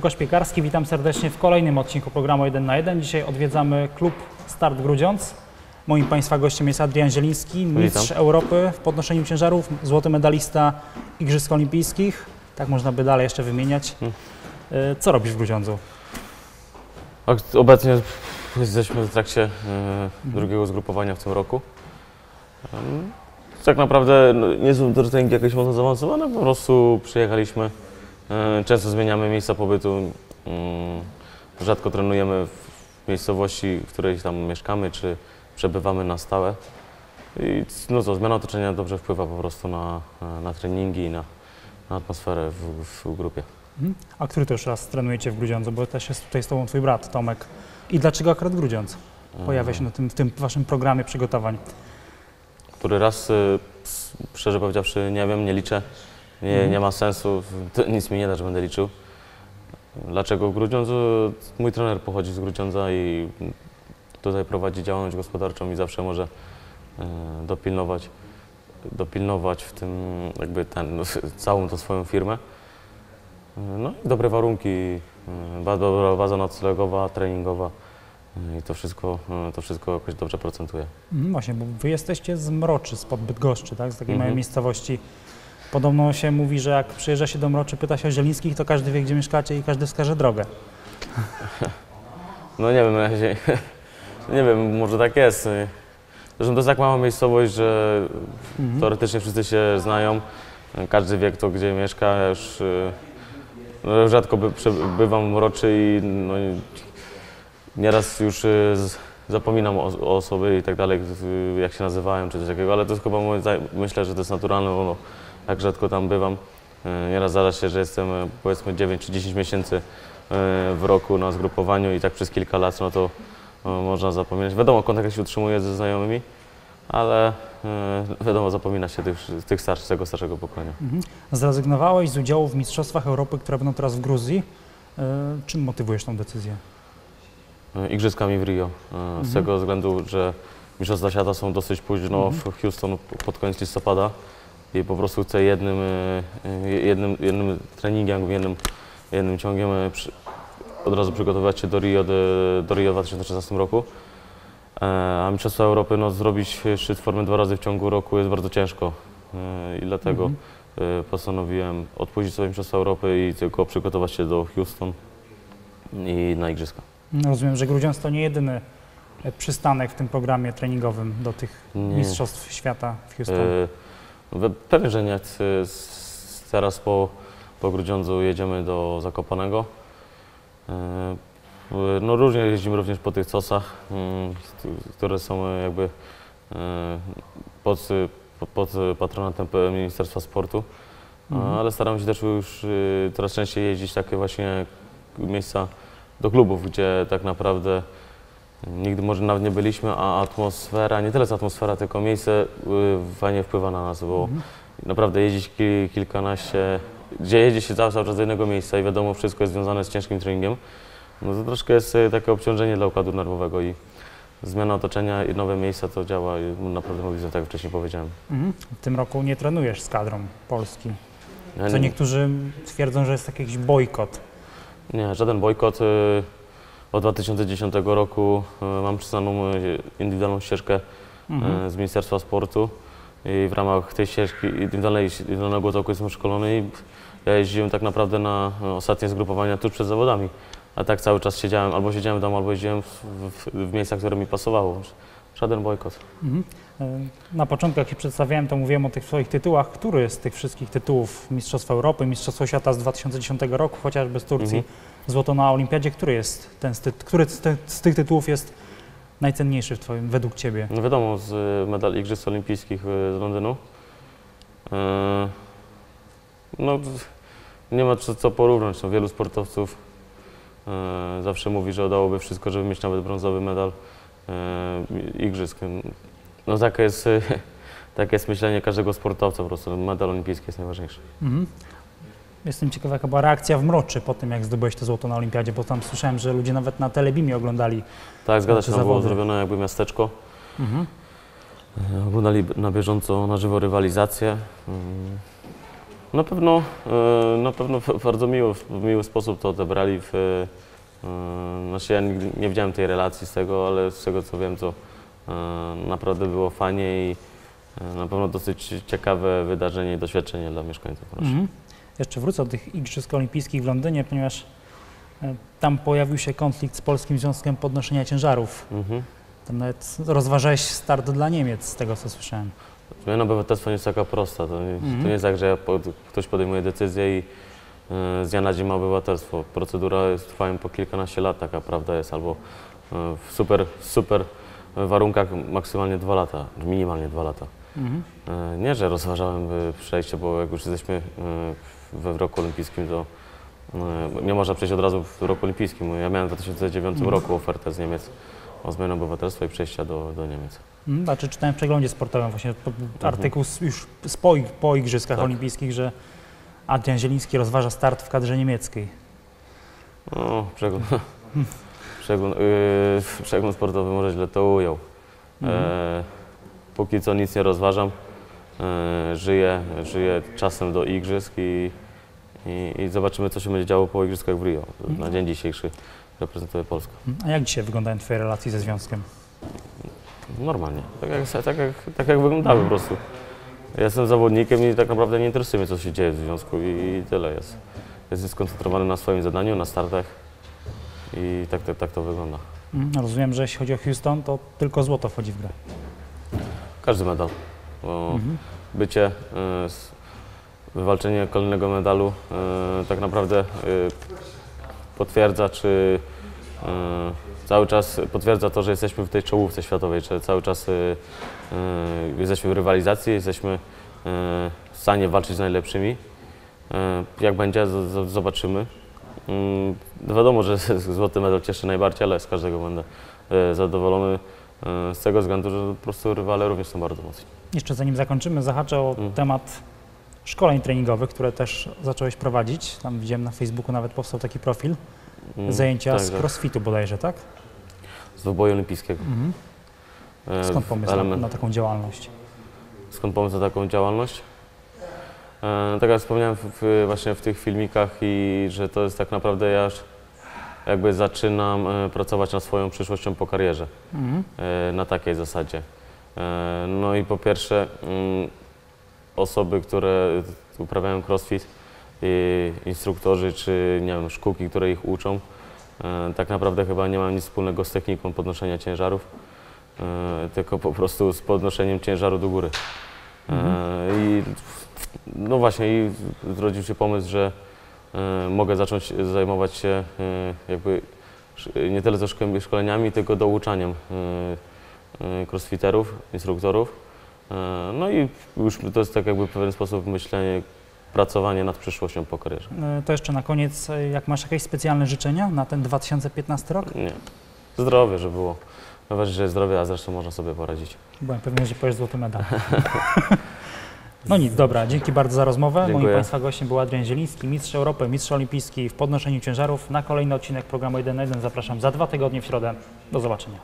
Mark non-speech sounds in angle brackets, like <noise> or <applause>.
Łukasz Piekarski, witam serdecznie w kolejnym odcinku programu 1 na 1. Dzisiaj odwiedzamy klub Start Grudziądz. Moim Państwa gościem jest Adrian Zieliński, mistrz Witam. Europy w podnoszeniu ciężarów, złoty medalista Igrzysk Olimpijskich. Tak można by dalej jeszcze wymieniać. Hmm. Y, Co robisz w Grudziądzu? Obecnie jesteśmy w trakcie e, drugiego zgrupowania w tym roku. Tak naprawdę no, nie są to treningi jakieś mocno zaawansowane, po prostu przyjechaliśmy. E, Często zmieniamy miejsca pobytu. mm, Rzadko trenujemy w miejscowości, w której tam mieszkamy, czy przebywamy na stałe. I no co, zmiana otoczenia dobrze wpływa po prostu na, e, na treningi i na, na atmosferę w, w grupie. Mhm. A który to już raz trenujecie w Grudziądzu? Bo też jest tutaj z Tobą Twój brat Tomek. I dlaczego akurat Grudziądz pojawia się na tym, w tym Waszym programie przygotowań? Który raz, y, szczerze powiedziawszy, nie wiem, nie liczę. Nie, Mhm. nie ma sensu, to nic mi nie da, że będę liczył. Dlaczego w Grudziądzu? Mój trener pochodzi z Grudziądza i tutaj prowadzi działalność gospodarczą i zawsze może e, dopilnować, dopilnować w tym jakby ten, no, całą tą swoją firmę. No i dobre warunki, e, dobra baza noclegowa, treningowa e, i to wszystko, to wszystko jakoś dobrze procentuje. Mhm, właśnie, bo Wy jesteście z Mroczy, spod Bydgoszczy, tak? Z takiej Mhm. małej miejscowości. Podobno się mówi, że jak przyjeżdża się do Mroczy, pyta się o Zielińskich, to każdy wie, gdzie mieszkacie i każdy wskaże drogę. No nie wiem, na razie, <laughs> nie wiem, może tak jest. Zresztą to jest tak mała miejscowość, że Mhm. teoretycznie wszyscy się znają. Każdy wie, kto gdzie mieszka. Ja już y, no, rzadko by, bywam w Mroczy i no, nieraz już y, z, zapominam o, o osoby i tak dalej, jak się nazywałem czy coś takiego, ale to jest chyba, myślę, że to jest naturalne, bo no, jak rzadko tam bywam. Y, Nieraz zdarza się, że jestem y, powiedzmy 9 czy 10 miesięcy y, w roku na zgrupowaniu i tak przez kilka lat, no to można zapominać. Wiadomo, kontakt się utrzymuje ze znajomymi, ale wiadomo, zapomina się tych, tych starszych, tego starszego pokolenia. Mhm. Zrezygnowałeś z udziału w Mistrzostwach Europy, które będą teraz w Gruzji. E, Czym motywujesz tą decyzję? Igrzyskami w Rio, z tego względu, że Mistrzostwa Świata są dosyć późno w Houston pod koniec listopada i po prostu chcę jednym, y, y, jednym, jednym treningiem, jednym, jednym ciągiem przy, od razu przygotowywać się do Rio, do, Rio w 2016 roku. E, A Mistrzostwa Europy, no, zrobić szczyt formy dwa razy w ciągu roku jest bardzo ciężko i dlatego y, postanowiłem odpuścić sobie Mistrzostwa Europy i tylko przygotować się do Houston i na Igrzyska. Rozumiem, że Grudziądz to nie jedyny e, przystanek w tym programie treningowym do tych Nie. Mistrzostw Świata w Houston. E, Pewnie, że nie. Teraz po, po Grudziądzu jedziemy do Zakopanego. E, No różnie jeździmy również po tych cosach, mm, które są e, jakby e, pod, pod, patronatem Ministerstwa Sportu. Mhm. Ale staramy się też już coraz częściej jeździć takie właśnie miejsca do klubów, gdzie tak naprawdę nigdy może nawet nie byliśmy, a atmosfera, nie tyle co atmosfera, tylko miejsce y, fajnie wpływa na nas, bo Mhm. naprawdę jeździć ki, kilkanaście, gdzie jedzie się cały, cały czas do jednego miejsca i wiadomo, wszystko jest związane z ciężkim treningiem, no to troszkę jest y, takie obciążenie dla układu nerwowego i zmiana otoczenia i nowe miejsca to działa y, naprawdę mobilizuje, tak jak wcześniej powiedziałem. Mhm. W tym roku nie trenujesz z kadrą Polski. Co nie- niektórzy twierdzą, że jest jakiś bojkot. Nie, żaden bojkot. y, Od 2010 roku y, mam przyznaną y, indywidualną ścieżkę Mhm. y, z Ministerstwa Sportu i w ramach tej ścieżki indywidualnej, indywidualnego toku jestem szkolony i ja jeździłem tak naprawdę na ostatnie zgrupowania tuż przed zawodami. A tak cały czas siedziałem, albo siedziałem w domu, albo jeździłem w, w, w miejscach, które mi pasowało. Żaden bojkot. Mhm. E, Na początku, jak się przedstawiałem, to mówiłem o tych swoich tytułach. Który z tych wszystkich tytułów Mistrzostwa Europy, Mistrzostwo Świata z 2010 roku, chociażby z Turcji, Mhm. złoto na Olimpiadzie, który jest ten z, ty- który z, z tych tytułów jest najcenniejszy w twoim, według Ciebie? No wiadomo, z y, medal Igrzysk Olimpijskich y, z Londynu. Y, No, nie ma co, co porównać. No, wielu sportowców y, zawsze mówi, że oddałoby wszystko, żeby mieć nawet brązowy medal Igrzysk. No takie jest, <laughs> takie jest myślenie każdego sportowca po prostu. Medal olimpijski jest najważniejszy. Mhm. Jestem ciekawa, jaka była reakcja w Mroczy po tym, jak zdobyłeś to złoto na Olimpiadzie, bo tam słyszałem, że ludzie nawet na Telebimie oglądali. Tak, zgadza się, tam było zrobione jakby miasteczko. Mhm. Y, Oglądali na bieżąco, na żywo rywalizację. Y, Na pewno, e, na pewno w <laughs> bardzo miło, w miły sposób to odebrali. W, e, znaczy ja nigdy nie widziałem tej relacji z tego, ale z tego co wiem, to e, naprawdę było fajnie i e, na pewno dosyć ciekawe wydarzenie i doświadczenie dla mieszkańców. Mhm. Jeszcze wrócę do tych Igrzysk Olimpijskich w Londynie, ponieważ e, tam pojawił się konflikt z Polskim Związkiem Podnoszenia Ciężarów. Mhm. Tam nawet rozważałeś start dla Niemiec, z tego co słyszałem. Zmiana obywatelstwa nie jest taka prosta. To nie, Mhm. to nie jest tak, że ja pod, ktoś podejmuje decyzję i z dnia na dzień ma obywatelstwo. Procedura trwa po kilkanaście lat, taka prawda jest, albo e, w super, super warunkach maksymalnie dwa lata, minimalnie dwa lata. Mhm. E, Nie, że rozważałem e, przejście, bo jak już jesteśmy e, we w roku olimpijskim, to e, nie można przejść od razu w roku olimpijskim. Ja miałem w 2009 Mhm. roku ofertę z Niemiec o zmianę obywatelstwa i przejścia do, do Niemiec. Mhm. Znaczy czytałem w przeglądzie sportowym właśnie po- artykuł już po, po Igrzyskach Tak. Olimpijskich, że Adrian Zieliński rozważa start w kadrze niemieckiej. No, przegląd, <laughs> przegląd, yy, przegląd sportowy może źle to ujął. Mhm. E, póki co nic nie rozważam. E, żyję, żyję czasem do igrzysk i, i, i zobaczymy, co się będzie działo po igrzyskach w Rio. Na dzień dzisiejszy reprezentuję Polskę. Mhm. A jak dzisiaj wyglądają Twoje relacje ze związkiem? Normalnie, tak jak, tak jak, tak jak wyglądały po prostu. Ja jestem zawodnikiem i tak naprawdę nie interesuje mnie, co się dzieje w związku i, tyle jest. Jestem skoncentrowany na swoim zadaniu, na startach i tak, tak, tak to wygląda. Mhm. Rozumiem, że jeśli chodzi o Houston, to tylko złoto wchodzi w grę. Każdy medal. Bo Mhm. bycie, y, wywalczenie kolejnego medalu y, tak naprawdę y, potwierdza, czy cały czas potwierdza to, że jesteśmy w tej czołówce światowej, czy cały czas y, y, jesteśmy w rywalizacji, jesteśmy w stanie walczyć z najlepszymi. Jak będzie, zobaczymy. Mm, Wiadomo, że <laughs> złoty medal cieszy najbardziej, ale z każdego będę zadowolony z tego względu, że po prostu rywale również są bardzo mocni. Jeszcze zanim zakończymy, zahaczę o Mhm. temat szkoleń treningowych, które też zacząłeś prowadzić. Tam widziałem na Facebooku nawet powstał taki profil. Mm, Zajęcia tak, z crossfitu bodajże, tak? Z dwuboju olimpijskiego. Mhm. E, Skąd pomysł na, na taką działalność? Skąd pomysł na taką działalność? E, tak jak wspomniałem w, właśnie w tych filmikach i że to jest tak naprawdę ja już jakby zaczynam e, pracować nad swoją przyszłością po karierze Mhm. e, na takiej zasadzie. E, no i po pierwsze mm, osoby, które uprawiają crossfit, instruktorzy czy nie wiem, szkółki, które ich uczą, e, tak naprawdę chyba nie mają nic wspólnego z techniką podnoszenia ciężarów, e, tylko po prostu z podnoszeniem ciężaru do góry. E, I no właśnie, i zrodził się pomysł, że mogę zacząć zajmować się jakby nie tyle ze szko- szkoleniami, tylko douczaniem crossfiterów, instruktorów. No i już to jest tak jakby w pewien sposób myślenie, pracowanie nad przyszłością po karierze. E, To jeszcze na koniec, e, jak masz jakieś specjalne życzenia na ten 2015 rok? Nie. Zdrowie, że było. Najważniejsze jest zdrowie, a zresztą można sobie poradzić. Byłem pewien, że powiesz złoty medal. <laughs> No nic, dobra, dzięki bardzo za rozmowę. Moim Dziękuję. Państwa gościem był Adrian Zieliński, mistrz Europy, mistrz olimpijski w podnoszeniu ciężarów. Na kolejny odcinek programu 1 na 1 zapraszam za dwa tygodnie w środę. Do zobaczenia.